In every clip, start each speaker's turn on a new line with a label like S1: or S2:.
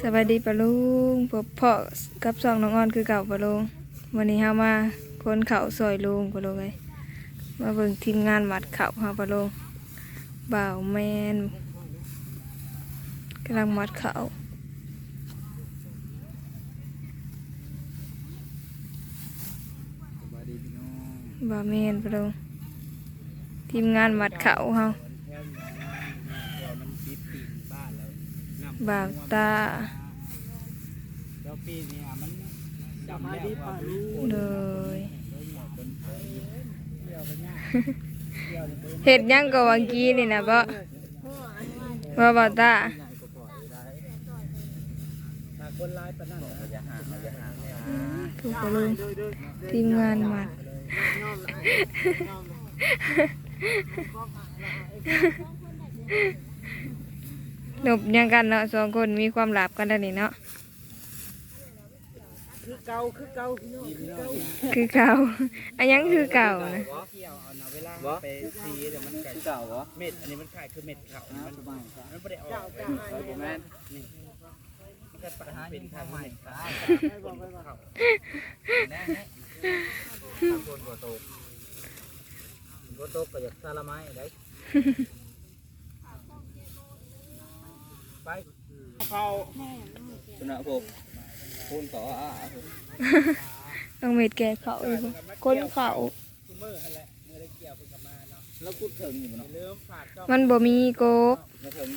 S1: สวัสดีปะลุงพบพ่อกับสองน้องออนคือเก่าปะลุงวันนี้เฮามาคนเขาซอยลุงปะลุงเลยมาเบิ่งทีมงานวัดเขาเฮาปะลุงบ่าวแมนกำลังมัดเขา
S2: สบายดีพี่น้อง
S1: บ่าวแมนปะลุงทีมงานวัดเขาเฮา
S2: แถวนี้นะพอมันปิดปีนบ้านแล้วน้ำ
S1: บ่าวตา
S2: แล้วปีนี้อะมันจำได้ว่าลูก
S1: โดย
S2: คนไทยเที่ยวกันยากเที่ยวนี่เป็
S1: ดยังก็วังกี้นี่นะบ่บ่บ่าวตา
S2: ใหญ่ก็ปล่อยได้ถ้าคนร้ายปนั่นอย่าห่างอย่าห่าง
S1: ถูกปะลุงทีมงานมัด หนบยังกันเนาะสองคนมีความลับกันแล้วนี่เนาะ
S2: คือเก่าคือเก่าพี่น้องคือเก่า
S1: คือเก่าอันยังคือเก่านะ
S2: เกี่ยวเอานะเวลาไปซีเดี๋ยวมันไก่เก่าเหรอเม็ดอันนี้มันขายคือเม็ดขาวมันมันไม่ได้ออกแม่นนี่มันก็ปัญหาเป็นทางใหม่คนเขาแน่ทางคนกัวโตกัวโตก็อยากซาลาไม้ได้ไป เขาชนะผมคุณต่ออะ
S1: ต้องเม็ดแก่เขาอีกบ่คนเขา
S2: เมื่อหันแหละเมื่อได้เกี่ยวเป็นกมาเนาะแล้วกูถึงอยู่เนาะเริ่มฝากก็
S1: มันบ่มีโกก
S2: มาถึง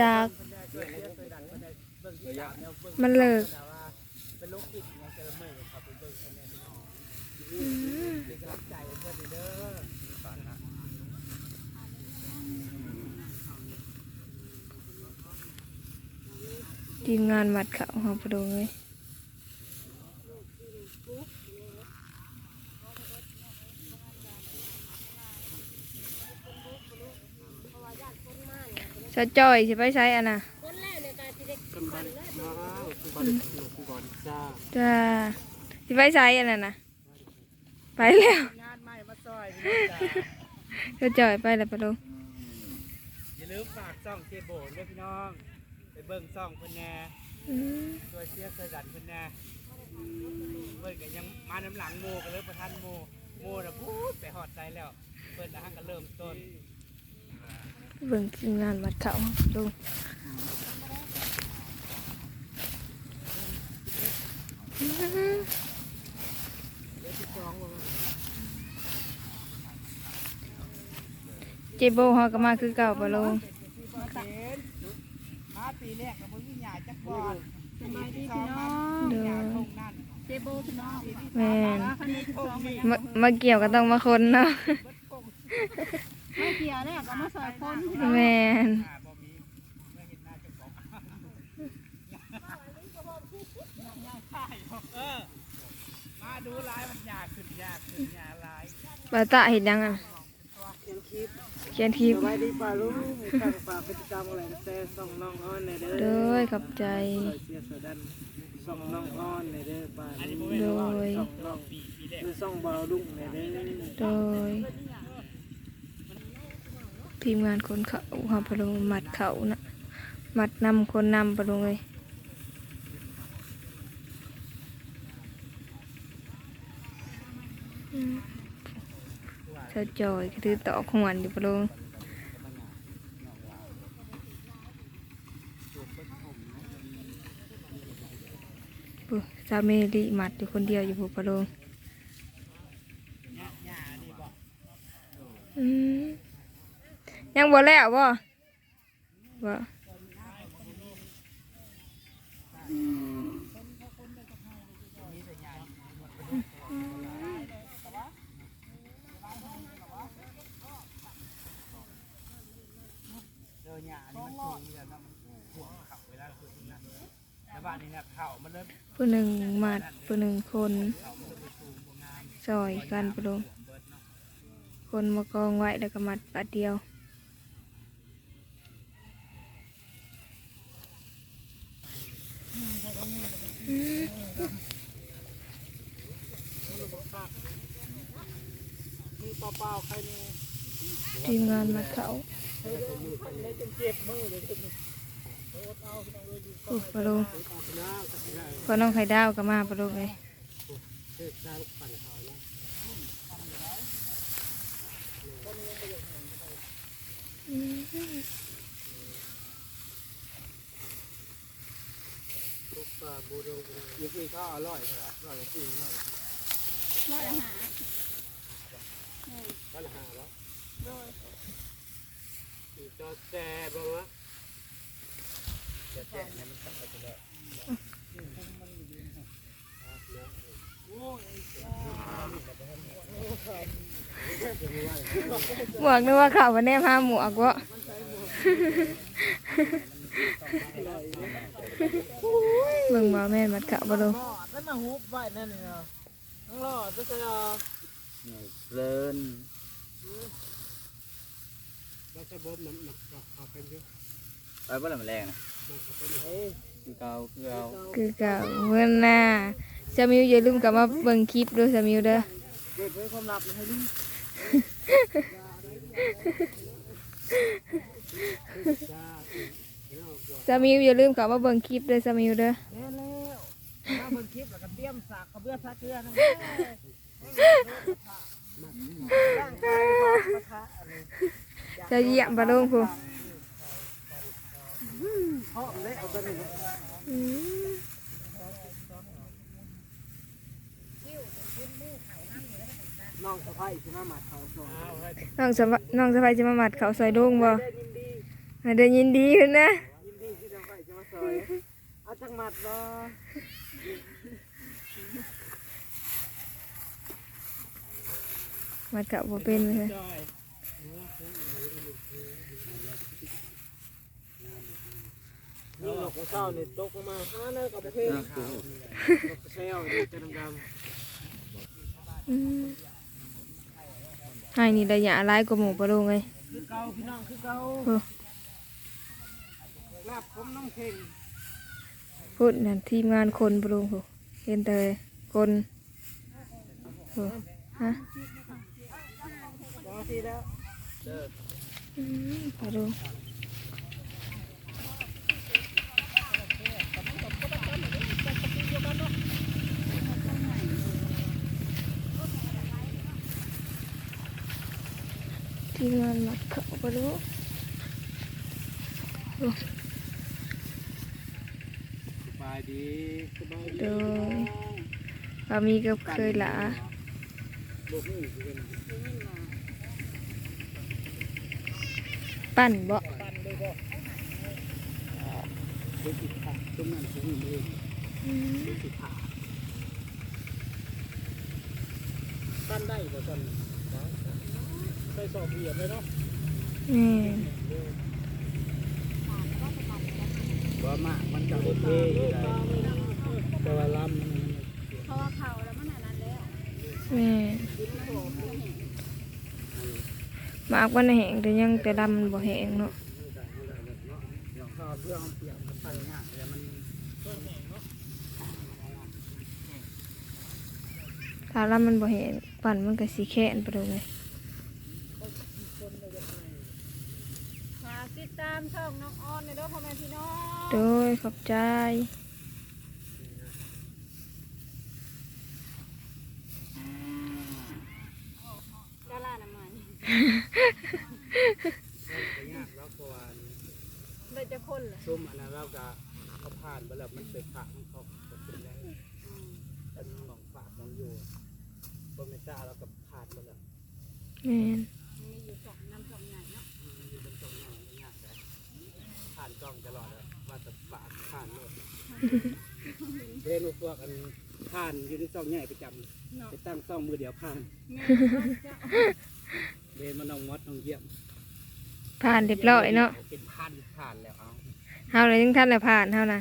S1: จาก
S2: ระยะ
S1: มันเลิก
S2: เป็นลูกกิจไงเจอมือครับเป็นเบิ่งคนนี้เป็นกำลังใจเพื่อนเด้อฝันนะ
S1: ทีมงานมัดเขาเฮาไปดูเลยสะจ้อยสิไปใช้อันน่ะ
S2: นบ้านมาบ้านก่อนจ้า
S1: จ้าสิไปใช้อันนั้นะไปแล้ว
S2: งานใหม่มาซอย
S1: สะจ้อยไปแล้วปะลุง
S2: อย่าลืมฝากซ่องเจโบด้วยพี่น้อง เบิ่งซ่องเพิ่นแน่
S1: อืม
S2: ช่วยเชียร์ช่วยดันเพิ่นแน่เพิ่นก็ยังมาน้ำหลังโมกันเลยประทันโมโมน่ะพูดไปหอดใจแล้ว เพิ่นนะฮะก็เริ่มต้น
S1: เบิ่งทีมงานมัดเขาดูเจโบเฮาก็มาคือเก่าปะลุง
S2: มา ปีแรกกับมึงยิ่งใหญ่จักก่อน
S3: สบายดีพี่น้อง
S1: เด้อ
S2: ทงนั่น
S3: เจโบพี่น้อง
S1: แม่น
S3: ว่าคันนี้คือสองมา
S1: มามาเกี่ยวก็ต้องมาคนเนาะ
S3: ไม่เกี่ยวเนี่ยก็มาซอยคนพี่น้อง
S1: แม่น
S2: อ่าบ่มีเมื่อเห็นหน้าเจ้าของเออมาดูลายมันยากขึ้นยากขึ้นยากลาย
S1: ปาตะเห็นยังอะ เขียนคลิป
S4: สบายดีป่าลุงตั้งฝากพฤติกรรมอะไรก็แต่ส่องน้องอ้อนในเด้อ
S1: เด้อขอบใจ
S4: เสียสดันส่องน้องอ้อนในเด้อป่า
S2: อันนี้
S4: ลุ
S2: บ่
S4: ง
S2: แม่น
S1: โด
S2: ว่าย
S4: ส่องน้อง
S2: ปีปีแรก
S4: หรือส่องเบาลุงในเด้อ
S1: โดยทีมงานคนเขาเฮาไปลงมัดเขานะมัดนำคนนำไปลงเลยอืม เธอจอยก็ถือต่อของมันอยู่ไปลงปุ๊ซาเมลีมัดอยู่คนเดียวอยู่ปุ๊ปะลงอืมยังบ่แล้วบ่บ่อืม
S2: เดินหญ้านี่มันสูงเนี่ยนะมันห่วงขับเวลาคือนั่นแล้วบ้านนี้เนี่ยเข่ามันเริ่ม
S1: ผู้หนึ่งมัดผู้หนึ่งคนซอยกันไปลงคนมากองไว้แล้วก็มัดปัดเดียวอืม
S4: มีเปล่าๆใครนี่
S1: ทีมงานมัดเขา
S4: เจ็บมือเลย
S1: โอ้ปลาลุงพอน้องไข่ดาวก็มาปลาลุงเลย
S2: ทศชาลูกปั่นเขานะลูกปลาบูโดงยี่ปีก็อร่อยเหรออร่อยจริงอร่อย
S3: ร้อยอาหาร
S2: ก็ละหาแล้ว
S3: โดย
S2: จอแซ่บ้างวะ
S1: หมวกนึกว่าเขาวันนี้พาหมวกวะเบิ่งบ่แม่นมัดเขาบ่ลุง
S2: หม้อนั่นน่ะฮุบไว้นั่นนี่เนาะต้องรอจะจะ
S5: เลิน
S2: เราจะบ่มน้ำหนักเอาเป็นเยอะ
S5: ไปบ่ละมันแรงนะ
S2: เอาเป็นเฮ้ย
S5: คือเก่าคือเอา
S1: คือเก่าเมื่อหน้าจะมิวอย่าลืมกลับมาเบิ่งคลิปด้วยสามิวเด้อ
S2: เก็บไว้ความลับนะให้ลูกจ้าเนาะ
S1: สามิวอย่าลืมกลับมาเบิ่งคลิปด้วยสามิวเด้อ
S2: แน่แล้วถ้าเบิ่งคลิปแล้วก็เตรียมสากกระเบื้อซักเกลือนะร่างกายของกระทะอะไร
S1: จะเยี่ยมบ่ลุงพู
S2: เพราะเละเอาตัวนี้
S1: อืม
S2: น้องสะพ้ายใช่ไหมหมาเขาสอง
S1: น้องสะพน้องสะพายจะมาหมัดเขาใส่ลุงบ่
S2: ได้ยินดี
S1: ให้เดินยินดีขึ้นนะ
S2: ยินดีที่สะพ้ายจะมาซอยเอาจังหมัดบ่
S1: หมัดเขาบ่เป็นเลย
S2: จอยนี่หลอกของเศร้านี่ตกลงมาห้าเนื้อกับประเภทขาวเซลนี่จะดำ
S1: อืมให้นี่ระยะหลายกว่าหมู่ปะลุงเลย
S2: ๆคือเก่าพี่น้องคือเก่า
S1: โอ้
S2: ลาบผมน้องเข่ง
S1: พูดนั่นทีมงานคนปะลุงโหเห็นแต่คนโหฮะ
S2: รอทีแล้ว
S1: อืมปะลุง ทีมงานหมัดเขาปะลุง
S2: สบายดีสบายดี
S1: โดยบามีก็เคยหลา
S2: บุกนี่เป็น
S1: ปั้นบ่
S2: ปันด้วยบ่ดูสิค่ะตรงนั้นตรงนี้เองดูสิค่ะปั้นได้บ่จัน ใส่สอบเหยียบเลยเนาะ
S1: แม่น
S5: บ่มากมันจะโอเคอยู่ได้
S2: แต่ว่าลำมัน
S3: เพราะว่าเขาแล้วมันอันนั้นแล้ว
S1: แม่นหมากมันแห้งแต่ยังแต่ดำมันบ่แหงเนาะ
S2: พอเพื่อเอาเปรียบกับปั้นง่ายแต่มัน
S1: ถ้าดำมันบ่แหงปั่นมันก็สิแข็งไปเลยา
S3: กติดตามช่องน้องออนในเด้อพ่อแม่พี่น้อง
S1: โดยขอบใจ
S3: ดาราน้ำมัน
S2: ยากแล้วกว่า
S3: เลยจะคนเลย
S2: ซุ่มอันนั้นเราก็เขาผ่านไปแล้วมันเป็นผักของเขาก็เป็นแล้วเป็นหลองฝากมันอยู่บนเมจ้าเราก็ผ่านไปแล้ว
S1: แม่น
S3: มีอยู่สอง
S2: ผ่านโลดเรียนรู้พวกกันผ่านอยู่ในซ่องใหญ่ประจำไปตั้งซ่องมือเดียวผ่าน
S3: แม่เจ้า
S2: เรียนมาน้องมดน้องเยี่ยม
S1: ผ่านเรียบร้อยเนาะ
S2: เป็นพันผ่านแล้วเอา
S1: เฮาเลยถึงท่านได้ผ่านเฮานะ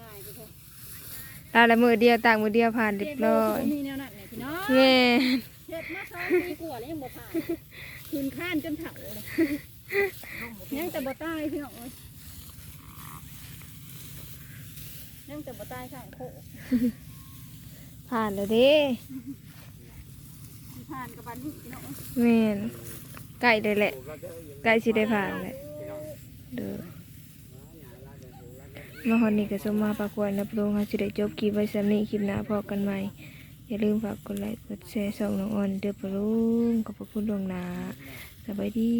S3: ง่ายไปเถอะ
S1: ตาละมือเดียวต่างมือเดียวผ่านเรียบร้อย
S3: มีแนวนั้นไหนพี่น้อง
S1: แม่น
S3: เฮ็ดมาสองปีกว่าแล้วยังบ่ผ่านคืนข้านจนเถาเลยยังแต่บ่ตายพี่น้องเอ้ ยยังแต่บ่ตายข้างโคก
S1: ผ่านแล้วเด้
S3: สิผ่านกับบันนี่พี่น้องเอ้ย
S1: แม่นใกล้ได้แหละ
S2: เราจะเอาอย่าง
S1: ใกล้สิได้ผ่านแหละเด้อ
S2: หล
S1: มาฮอนนี่ก็สมมาปากควรนะปะลุงเขาจะได้จบคลิปไว้สำนี้คลิปหน้าพอกันใหม่ อย่าลืมฝากกดไลค์กดแชร์ส่องน้องออนเด้อปะลุงขอบพระคุณดวงหนาสบายดี